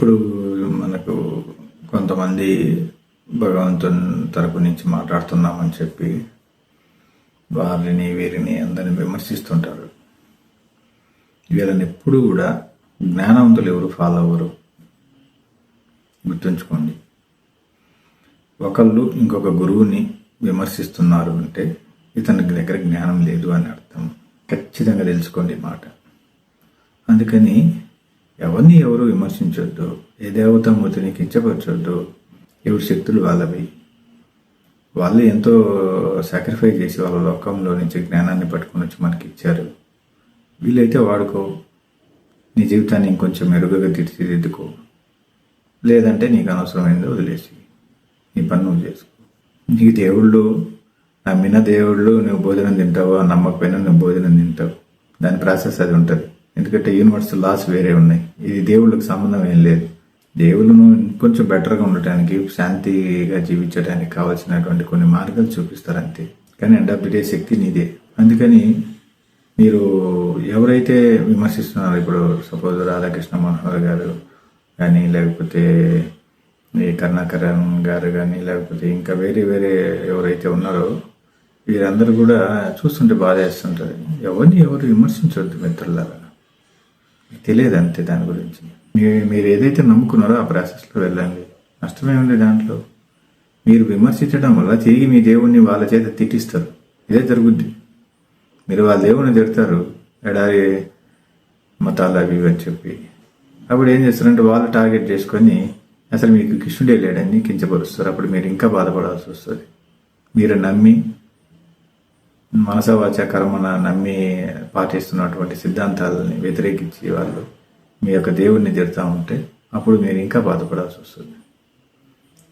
ఇప్పుడు మనకు కొంతమంది భగవంతుని తరపు నుంచి మాట్లాడుతున్నామని చెప్పి వారిని వీరిని అందరిని విమర్శిస్తుంటారు. వీళ్ళని ఎప్పుడు కూడా జ్ఞానవంతులు ఎవరు ఫాలో అవ్వరు. గుర్తుంచుకోండి. ఒకళ్ళు ఇంకొక గురువుని విమర్శిస్తున్నారు అంటే ఇతని దగ్గర జ్ఞానం లేదు అని అర్థం. ఖచ్చితంగా తెలుసుకోండి మాట. అందుకని ఎవరిని ఎవరు విమర్శించొద్దు ఏ దేవతామూర్తిని కించపరచొద్దు ఎవరి శక్తులు వాళ్ళవి. వాళ్ళు ఎంతో సాక్రిఫైస్ చేసి వాళ్ళ లోకంలో నుంచి జ్ఞానాన్ని పట్టుకొని వచ్చి మనకి ఇచ్చారు. వీలైతే వాడుకో. నీ జీవితాన్ని ఇంకొంచెం మెరుగుగా తీర్చిదిద్దుకో. లేదంటే నీకు అనవసరమైంది వదిలేసి. నీ పని నువ్వు చేసుకో. నీకు దేవుళ్ళు నమ్మిన దేవుళ్ళు నువ్వు భోజనం తింటావు? నమ్మకపోయినా నువ్వు భోజనం తింటావు. దాని ప్రాసెస్ అది ఉంటుంది. ఎందుకంటే యూనివర్స్ లాస్ వేరే ఉన్నాయి. ఇది దేవుళ్ళకి సంబంధం ఏం లేదు. దేవుళ్ళను ఇంకొంచెం బెటర్గా ఉండటానికి శాంతిగా జీవించడానికి కావాల్సినటువంటి కొన్ని మార్గాలు చూపిస్తారు అంతే. కానీ ఎండ్ ఆఫ్ ది డే శక్తి నీదే. అందుకని మీరు ఎవరైతే విమర్శిస్తున్నారో ఇప్పుడు సపోజ్ రాధాకృష్ణ మనోహర్ గారు కానీ లేకపోతే ఈ కరుణాకరణ్ గారు కానీ లేకపోతే ఇంకా వేరే వేరే ఎవరైతే ఉన్నారో వీరందరూ కూడా చూస్తుంటే బాధ వేస్తుంటారు ఎవరిని ఎవరు విమర్శించవద్దు మిత్రులారా? తెలియదు అంతే దాని గురించి. మీ- మీరు ఏదైతే నమ్ముకున్నారో ఆ ప్రాసెస్లో వెళ్ళండి. నష్టమే ఉంది దాంట్లో. మీరు విమర్శించడం వల్ల తిరిగి మీ దేవుణ్ణి వాళ్ళ చేత తిట్టిస్తారు. ఇదే జరుగుద్ది. మీరు వాళ్ళ దేవుణ్ణి తిడతారు. ఎడారి మతాలు అవి అని చెప్పి. అప్పుడు ఏం చేస్తారంటే వాళ్ళు టార్గెట్ చేసుకొని అసలు మీకు కృష్ణుడే లేడని కించపరుస్తారు. అప్పుడు మీరు ఇంకా బాధపడాల్సి వస్తుంది. మీరు నమ్మి మనసవాచ కర్మన నమ్మి పాటిస్తున్నటువంటి సిద్ధాంతాలని వ్యతిరేకించి వాళ్ళు మీ యొక్క దేవుడిని తిడతా ఉంటే అప్పుడు మీరు ఇంకా బాధపడాల్సి వస్తుంది.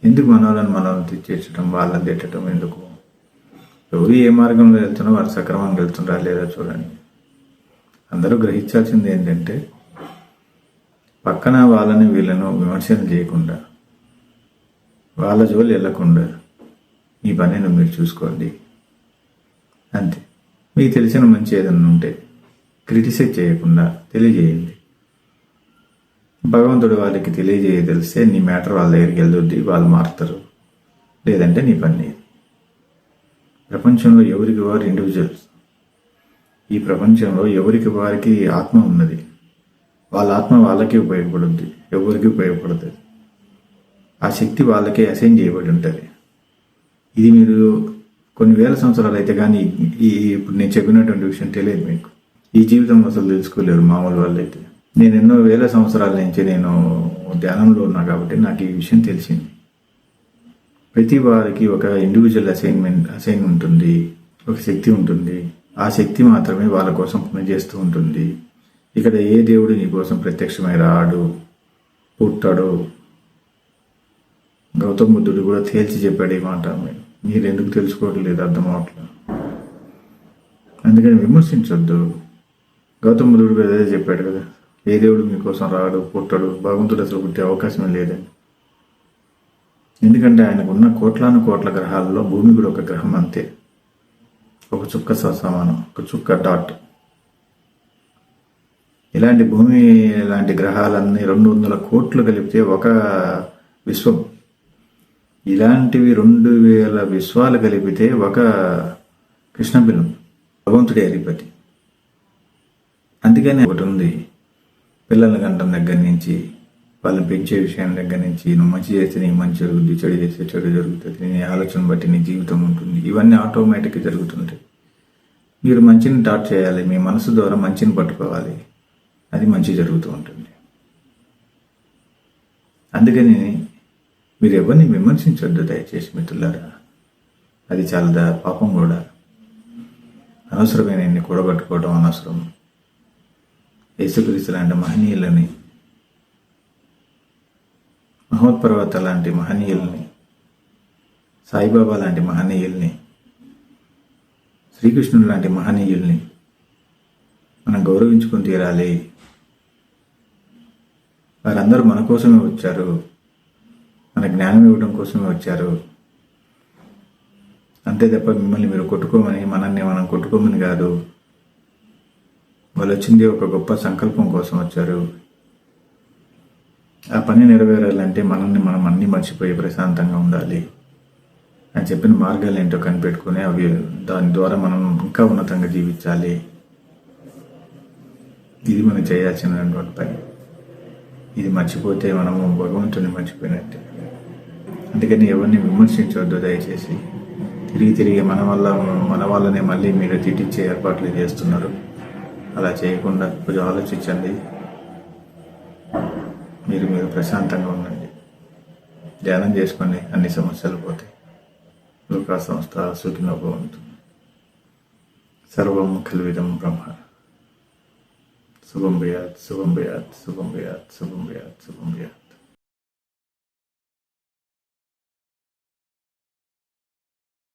ఎందుకు మనోళ్ళని మనం తెచ్చేయటం వాళ్ళని తిట్టడం ఎందుకు? ఎవరు ఏ మార్గంలో వెళ్తున్నా వారు సక్రమంగా వెళ్తున్నారా లేదా చూడండి. అందరూ గ్రహించాల్సింది ఏంటంటే పక్కన వాళ్ళని వీళ్ళను విమర్శన చేయకుండా వాళ్ళ జోలు వెళ్ళకుండా ఈ పనిని మీరు చూసుకోండి. అంతే. మీకు తెలిసిన మంచి ఏదన్నా ఉంటే క్రిటిసైజ్ చేయకుండా తెలియజేయండి. భగవంతుడు వాళ్ళకి తెలియజేయ తెలిస్తే నీ మ్యాటర్ వాళ్ళ దగ్గరికి వెళ్తుంది వాళ్ళు మారుతారు. లేదంటే నీ పని ప్రపంచంలో ఎవరికి వారు ఇండివిజువల్స్ ఈ ప్రపంచంలో ఎవరికి వారికి ఆత్మ ఉన్నది? వాళ్ళ ఆత్మ వాళ్ళకే ఉపయోగపడుద్ది ఎవరికి ఉపయోగపడుతుంది ఆ శక్తి వాళ్ళకే అసైన్ చేయబడి ఉంటుంది. ఇది మీరు కొన్ని వేల సంవత్సరాలు అయితే కానీ ఈ ఇప్పుడు నేను చెప్పినటువంటి విషయం తెలియదు మీకు. ఈ జీవితం అసలు తెలుసుకోలేరు మామూలు వాళ్ళు అయితే నేను ఎన్నో వేల సంవత్సరాల నుంచి నేను ధ్యానంలో ఉన్నా కాబట్టి నాకు ఈ విషయం తెలిసింది. ప్రతి వారికి ఒక ఇండివిజువల్ అసైన్మెంట్ అసైన్ ఉంటుంది ఒక శక్తి ఉంటుంది. ఆ శక్తి మాత్రమే వాళ్ళ కోసం పనిచేస్తూ ఉంటుంది. ఇక్కడ ఏ దేవుడు నీ కోసం ప్రత్యక్షమై రాడు పుట్టాడు? గౌతమ బుద్ధుడు కూడా తేల్చి చెప్పాడు ఈ మాట మీరు మీరు ఎందుకు తెలుసుకోవట్లేదు అర్థం అవట్లేదు అందుకని విమర్శించొద్దు. గౌతమ బుద్ధుడు కూడా అదే చెప్పాడు కదా. ఏ దేవుడు మీకోసం రాడు పుట్టడు భగవంతుడు అసలు పుట్టే అవకాశమే లేదని ఎందుకంటే ఆయనకు ఉన్న కోట్లాను కోట్ల గ్రహాలలో భూమి కూడా ఒక గ్రహం అంతే. ఒక చుక్క స- సమానం ఒక చుక్క డాట్. ఇలాంటి భూమి లాంటి గ్రహాలన్నీ రెండు వందల కోట్లు కలిపితే ఒక విశ్వం ఇలాంటివి రెండు వేల విశ్వాలు కలిపితే ఒక కృష్ణబిలం భగవంతుడి అధిపతి. అందుకని ఒకటి ఉంది. పిల్లల గంటం దగ్గర నుంచి వాళ్ళని పెంచే విషయం దగ్గర నుంచి నువ్వు మంచి చేస్తే నీకు మంచి జరుగుద్ది చెడు చేస్తే చెడు జరుగుతుంది నీ ఆలోచన బట్టి నీ జీవితం ఉంటుంది. ఇవన్నీ ఆటోమేటిక్గా జరుగుతుంటాయి. మీరు మంచిని టాట్ చేయాలి మీ మనసు ద్వారా మంచిని పట్టుకోవాలి. అది మంచి జరుగుతూ ఉంటుంది. అందుకని మీరు ఎవరిని విమర్శించొద్దు దయచేసి మిత్రులారా. అది చాలా దా పాపం కూడా. అనవసరమైన ఇన్ని కూడగట్టుకోవడం అనవసరం. యేసుక్రీస్తు లాంటి మహనీయులని మహోత్పర్వత లాంటి మహనీయుల్ని సాయిబాబా లాంటి మహనీయుల్ని శ్రీకృష్ణుడు లాంటి మహనీయుల్ని మనం గౌరవించుకొని తీరాలి. వారందరూ మన కోసమే వచ్చారు. మన జ్ఞానం ఇవ్వడం కోసమే వచ్చారు. అంతే తప్ప మిమ్మల్ని మీరు కొట్టుకోమని మనల్ని మనం కొట్టుకోమని కాదు. వాళ్ళు వచ్చింది ఒక గొప్ప సంకల్పం కోసం వచ్చారు. ఆ పని నెరవేరాలంటే మనల్ని మనం అన్ని మర్చిపోయి ప్రశాంతంగా ఉండాలి. అని చెప్పిన మార్గాలు ఏంటో కనిపెట్టుకుని అవి దాని ద్వారా మనం ఇంకా ఉన్నతంగా జీవించాలి. ఇది మనం చేయాల్సినటువంటి పని. ఇది మర్చిపోతే మనము భగవంతుని మర్చిపోయినట్టే. అందుకని ఎవరిని విమర్శించవద్దు దయచేసి. తిరిగి తిరిగి మన వల్ల మన వల్లనే మళ్ళీ మీరు తిట్టించే ఏర్పాట్లు చేస్తున్నారు. అలా చేయకుండా కొంచెం ఆలోచించండి. మీరు మీరు ప్రశాంతంగా ఉండండి. ధ్యానం చేసుకోండి అన్ని సమస్యలు పోతాయి. లోకా సంస్థ సుఖినోభవంతు సర్వం కల్విదం బ్రహ్మ. శుభం భయాత్ శుభం భయాత్ శుభం భయాత్ శుభం భయాత్ శుభం భయాత్